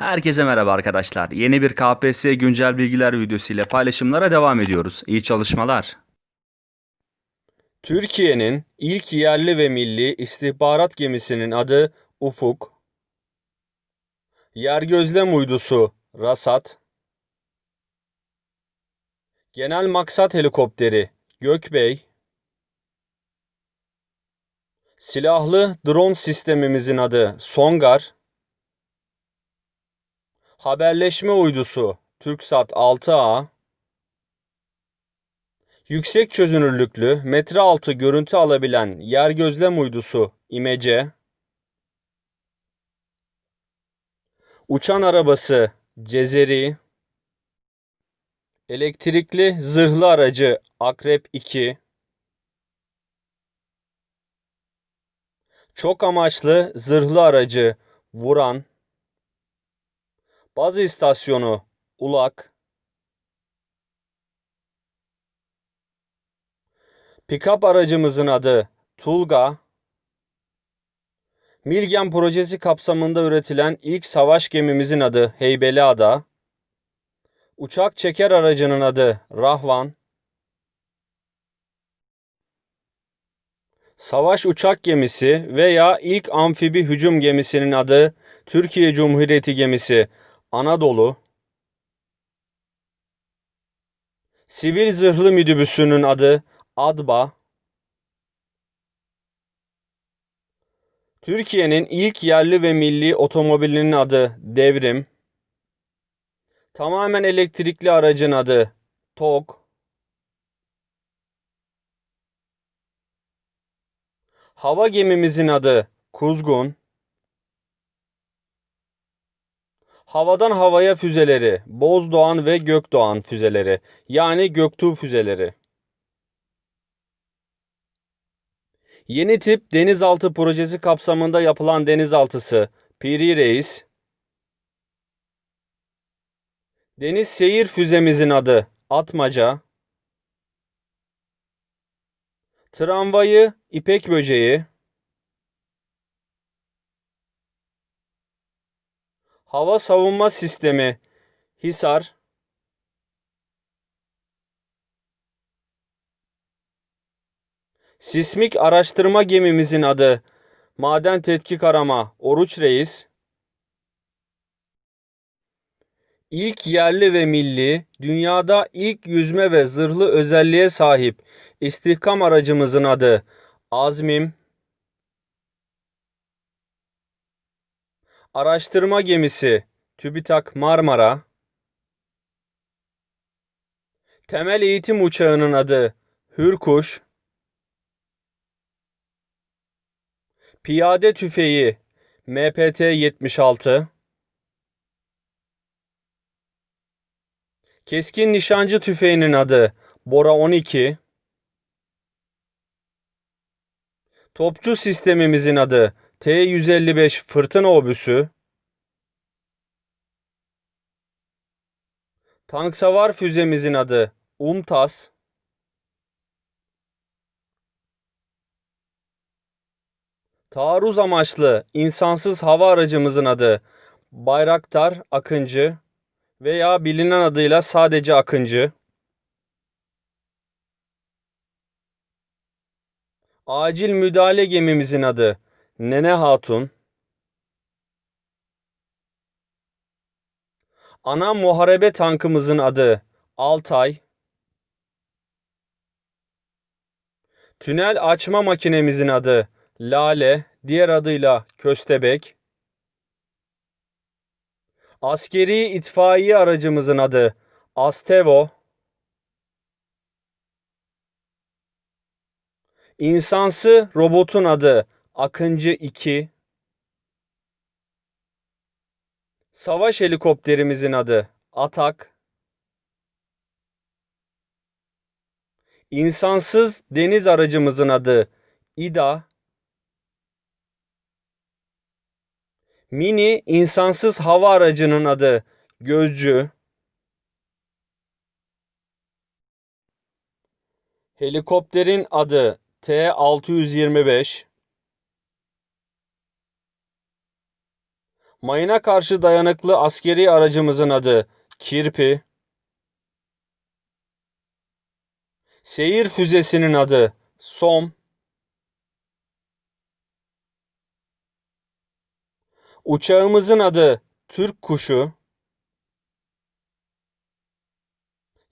Herkese merhaba arkadaşlar. Yeni bir KPSS güncel bilgiler videosu ile paylaşımlara devam ediyoruz. İyi çalışmalar. Türkiye'nin ilk yerli ve milli istihbarat gemisinin adı Ufuk. Yergözlem uydusu Rasat. Genel maksat helikopteri Gökbey. Silahlı drone sistemimizin adı Songar. Haberleşme uydusu TürkSat 6A. Yüksek çözünürlüklü, metre altı görüntü alabilen yer gözlem uydusu İmece. Uçan arabası Cezeri. Elektrikli zırhlı aracı Akrep 2. Çok amaçlı zırhlı aracı Vuran. Baz istasyonu Ulak. Pikap aracımızın adı Tulga. Milgen projesi kapsamında üretilen ilk savaş gemimizin adı Heybeliada. Uçak çeker aracının adı Rahvan. Savaş uçak gemisi veya ilk amfibi hücum gemisinin adı Türkiye Cumhuriyeti gemisi Anadolu. Sivil zırhlı minibüsünün adı Adba. Türkiye'nin ilk yerli ve milli otomobilinin adı Devrim. Tamamen elektrikli aracın adı TOG. Hava gemimizin adı Kuzgun. Havadan havaya füzeleri Bozdoğan ve Gökdoğan füzeleri yani Göktuğ füzeleri. Yeni tip denizaltı projesi kapsamında yapılan denizaltısı Piri Reis. Deniz seyir füzemizin adı Atmaca. Tramvayı İpek Böceği. Hava savunma sistemi Hisar. Sismik araştırma gemimizin adı Maden Tetkik Arama Oruç Reis. İlk yerli ve milli, dünyada ilk yüzme ve zırhlı özelliğe sahip istihkam aracımızın adı Azmim. Araştırma gemisi TÜBİTAK Marmara. Temel eğitim uçağının adı Hürkuş. Piyade tüfeği MPT-76 Keskin nişancı tüfeğinin adı Bora 12 Topçu sistemimizin adı T-155 Fırtına Obüsü Tank savar füzemizin adı UMTAS Taarruz amaçlı insansız hava aracımızın adı Bayraktar Akıncı veya bilinen adıyla sadece Akıncı. Acil müdahale gemimizin adı Nene Hatun. Ana muharebe tankımızın adı Altay. Tünel açma makinemizin adı Lale, diğer adıyla Köstebek. Askeri itfaiye aracımızın adı Astevo. İnsansı robotun adı Akıncı 2. Savaş helikopterimizin adı Atak. İnsansız deniz aracımızın adı İDA. Mini insansız hava aracının adı Gözcü. Helikopterin adı T-625. Mayına karşı dayanıklı askeri aracımızın adı Kirpi. Seyir füzesinin adı Som. Uçağımızın adı Türk Kuşu.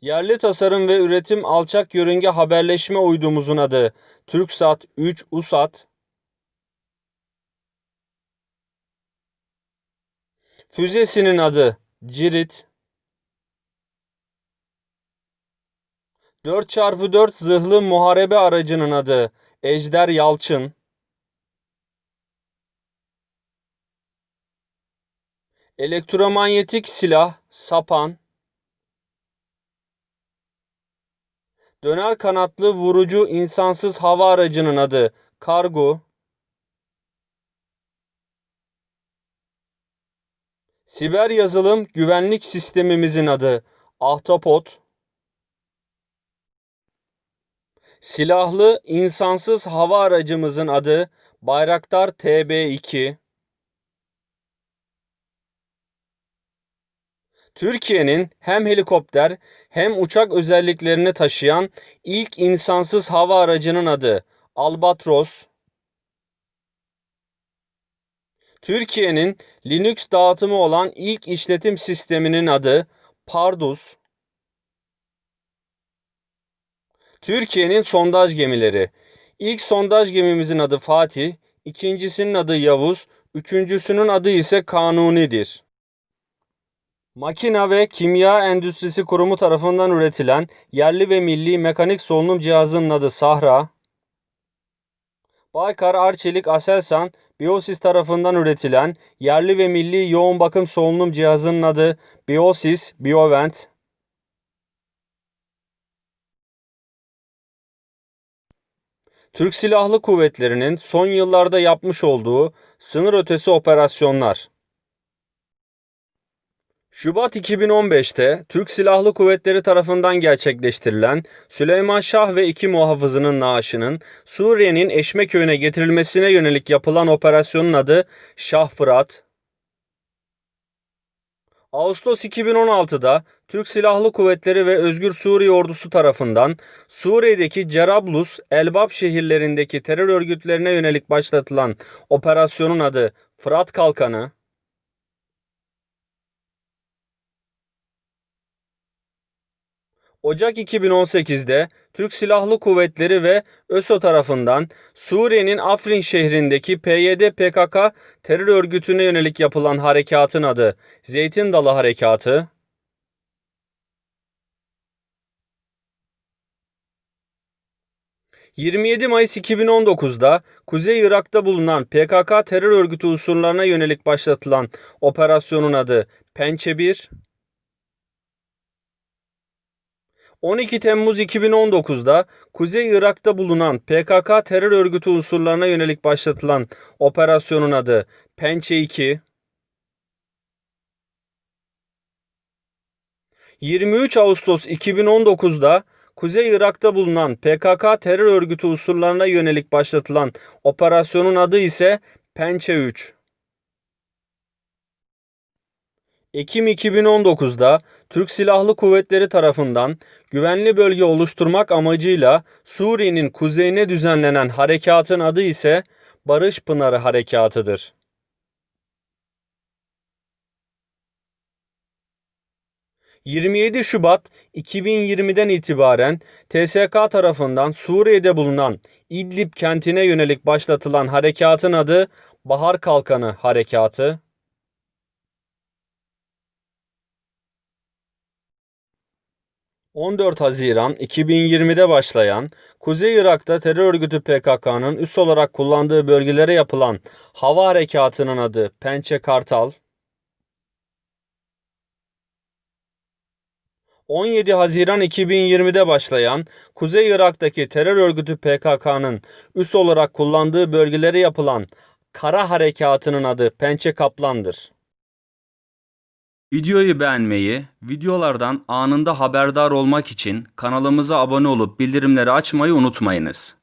Yerli tasarım ve üretim alçak yörünge haberleşme uydumuzun adı TürkSat 3 USAT. Füzesinin adı Cirit. 4x4 zırhlı muharebe aracının adı Ejder Yalçın. Elektromanyetik silah Sapan. Döner kanatlı vurucu insansız hava aracının adı Kargo. Siber yazılım güvenlik sistemimizin adı Ahtapot. Silahlı insansız hava aracımızın adı Bayraktar TB2. Türkiye'nin hem helikopter hem uçak özelliklerini taşıyan ilk insansız hava aracının adı Albatros. Türkiye'nin Linux dağıtımı olan ilk işletim sisteminin adı Pardus. Türkiye'nin sondaj gemileri. İlk sondaj gemimizin adı Fatih, ikincisinin adı Yavuz, üçüncüsünün adı ise Kanuni'dir. Makina ve Kimya Endüstrisi Kurumu tarafından üretilen yerli ve milli mekanik solunum cihazının adı Sahra. Baykar Arçelik Aselsan Biosis tarafından üretilen yerli ve milli yoğun bakım solunum cihazının adı Biosis Biovent. Türk Silahlı Kuvvetleri'nin son yıllarda yapmış olduğu sınır ötesi operasyonlar. Şubat 2015'te Türk Silahlı Kuvvetleri tarafından gerçekleştirilen Süleyman Şah ve iki muhafızının naaşının Suriye'nin Eşmeköy'üne getirilmesine yönelik yapılan operasyonun adı Şah Fırat. Ağustos 2016'da Türk Silahlı Kuvvetleri ve Özgür Suriye Ordusu tarafından Suriye'deki Cerablus, Elbap şehirlerindeki terör örgütlerine yönelik başlatılan operasyonun adı Fırat Kalkanı. Ocak 2018'de Türk Silahlı Kuvvetleri ve ÖSO tarafından Suriye'nin Afrin şehrindeki PYD-PKK terör örgütüne yönelik yapılan harekatın adı Zeytin Dalı Harekatı. ...27 Mayıs 2019'da Kuzey Irak'ta bulunan PKK terör örgütü unsurlarına yönelik başlatılan operasyonun adı Pençe 1... 12 Temmuz 2019'da Kuzey Irak'ta bulunan PKK terör örgütü unsurlarına yönelik başlatılan operasyonun adı Pençe 2. 23 Ağustos 2019'da Kuzey Irak'ta bulunan PKK terör örgütü unsurlarına yönelik başlatılan operasyonun adı ise Pençe 3. Ekim 2019'da Türk Silahlı Kuvvetleri tarafından güvenli bölge oluşturmak amacıyla Suriye'nin kuzeyine düzenlenen harekatın adı ise Barış Pınarı Harekatı'dır. ...27 Şubat 2020'den itibaren TSK tarafından Suriye'de bulunan İdlib kentine yönelik başlatılan harekatın adı Bahar Kalkanı Harekatı. 14 Haziran 2020'de başlayan Kuzey Irak'ta terör örgütü PKK'nın üs olarak kullandığı bölgelere yapılan hava harekatının adı Pençe Kartal. 17 Haziran 2020'de başlayan Kuzey Irak'taki terör örgütü PKK'nın üs olarak kullandığı bölgelere yapılan kara harekatının adı Pençe Kaplan'dır. Videoyu beğenmeyi, videolardan anında haberdar olmak için kanalımıza abone olup bildirimleri açmayı unutmayınız.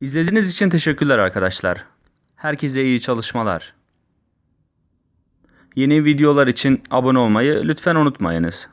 İzlediğiniz için teşekkürler arkadaşlar. Herkese iyi çalışmalar. Yeni videolar için abone olmayı lütfen unutmayınız.